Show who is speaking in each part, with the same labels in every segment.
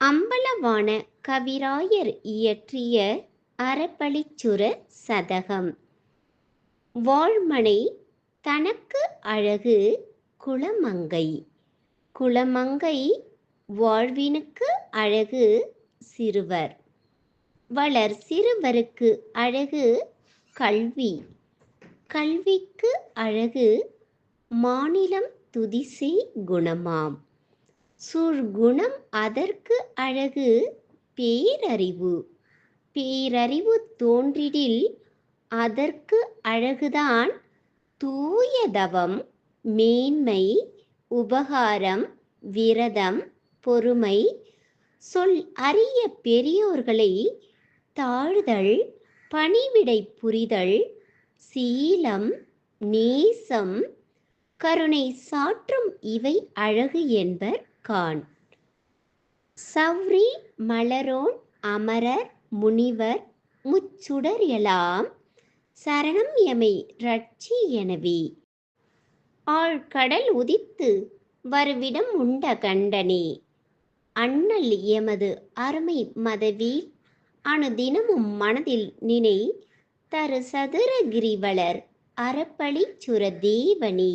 Speaker 1: அம்பலவான கவிராயர் இயற்றிய அறப்பளிச்சுர சதகம். வாழ்மனை தனக்கு அழகு குளமங்கை குளமங்கை வாழ்வினுக்கு அழகு சிறுவர். வளர் சிறுவருக்கு அழகு கல்வி. கல்விக்கு அழகு மாநிலம் துதிசை குணமாம். சுர்குணம் அதற்கு அழகு பேரறிவு. பேரறிவு தோன்றிடில் அதற்கு அழகுதான் தூயதவம் மேன்மை உபகாரம் விரதம் பொறுமை. சொல் அறிய பெரியோர்களை தாழ்தல் பணிவிடை புரிதல் சீலம் நேசம் கருணை சாற்றும் இவை அழகு என்பர் கான். சௌரி மலரோன் அமரர் முனிவர் முச்சுடர் எலாம் சரணம் எமை ரட்சி எனவே. ஆழ்கடல் உதித்து வருவிடம் உண்ட கண்டனே. அண்ணல் எமது அருமை மதவி அணுதினமும் மனதில் நினை தரு சதுர கிரிவலர் அறப்பளி சுர தேவனே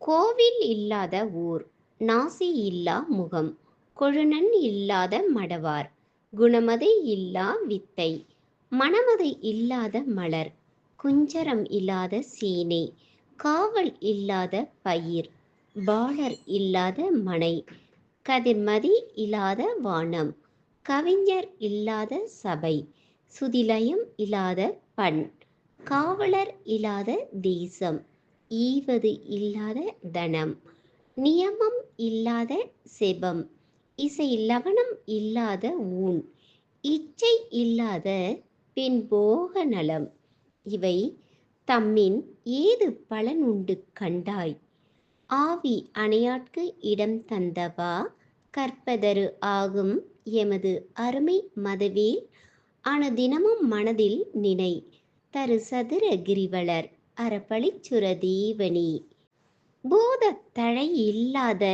Speaker 1: கோவில் இல்லாத ஊர் நாசி இல்லா முகம் கொழுநன் இல்லாத மடவார் குணமதை இல்லா வித்தை மணமதை இல்லாத மலர் குஞ்சரம் இல்லாத சீனை காவல் இல்லாத பயிர் பாலர் இல்லாத மனை கதிர்மதி இல்லாத வானம் கவிஞர் இல்லாத சபை சுதிலயம் இல்லாத பண் காவலர் இல்லாத தேசம் ஈவது இல்லாத தனம். நியமம் இல்லாத செபம். இசை லவணம் இல்லாத ஊன். இச்சை இல்லாத பின்போக நலம். இவை தம்மின் ஏது பலன் உண்டு கண்டாய்? ஆவி அணையாட்கு இடம் தந்தவா? கற்பதரு ஆகும் எமது அருமை மதவேல். அனுதினமும் மனதில் நினை. தரு சதுர கிரிவலர் அறப்பளிச்சுர தீவனி. பூதத்தழை இல்லாத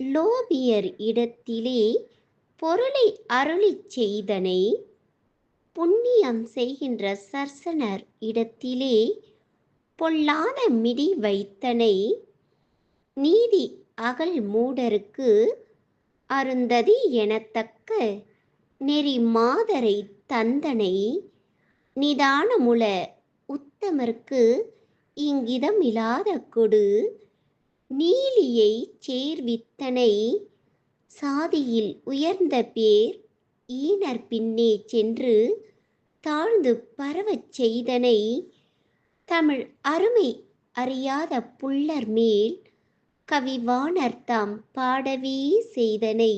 Speaker 1: லோபியர் இடத்திலே பொருளை அருளிச் செய்தனை புண்ணியம் செய்கின்ற சர்சனர் இடத்திலே பொல்லாத மிடி வைத்தனை நீதி அகல் மூடருக்கு அருந்ததி எனத்தக்க நெறி மாதரை தந்தனை நிதானமுல உத்தமர்க்கு இங்கிதம் இல்லாத கொடு நீலியை சேர்வித்தனை சாதியில் உயர்ந்த பேர் ஈனர் பின்னே சென்று தாழ்ந்து பரவச் செய்தனை தமிழ் அருமை அறியாத புல்லர் மேல் கவிவாணர் தாம் பாடவே செய்தனை.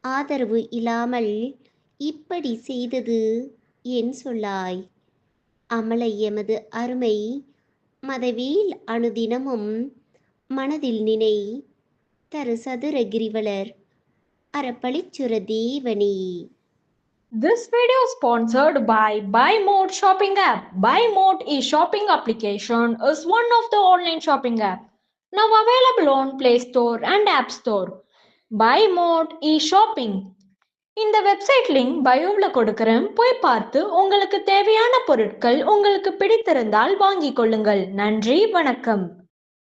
Speaker 1: ஆதரவு இல்லாமல் இப்படி செய்தது என் சொல்லாய். அமலை எமது அருமை மதவேல் அணுதினமும் மனதில் நினை தரு சதுர கிரிவலர் அறப்பளிச்சுர தேவனி
Speaker 2: This video sponsored by Buy Mode shopping app. Buy Mode e-shopping application is one of the online shopping app now available on Play Store and App Store. Buy Mode e-shopping. இந்த வெப்சைட் லிங்க் பயோவில் கொடுக்குறேன் போய் பார்த்து உங்களுக்கு தேவையான பொருட்கள் உங்களுக்கு பிடித்திருந்தால் வாங்கிக் கொள்ளுங்கள் நன்றி வணக்கம்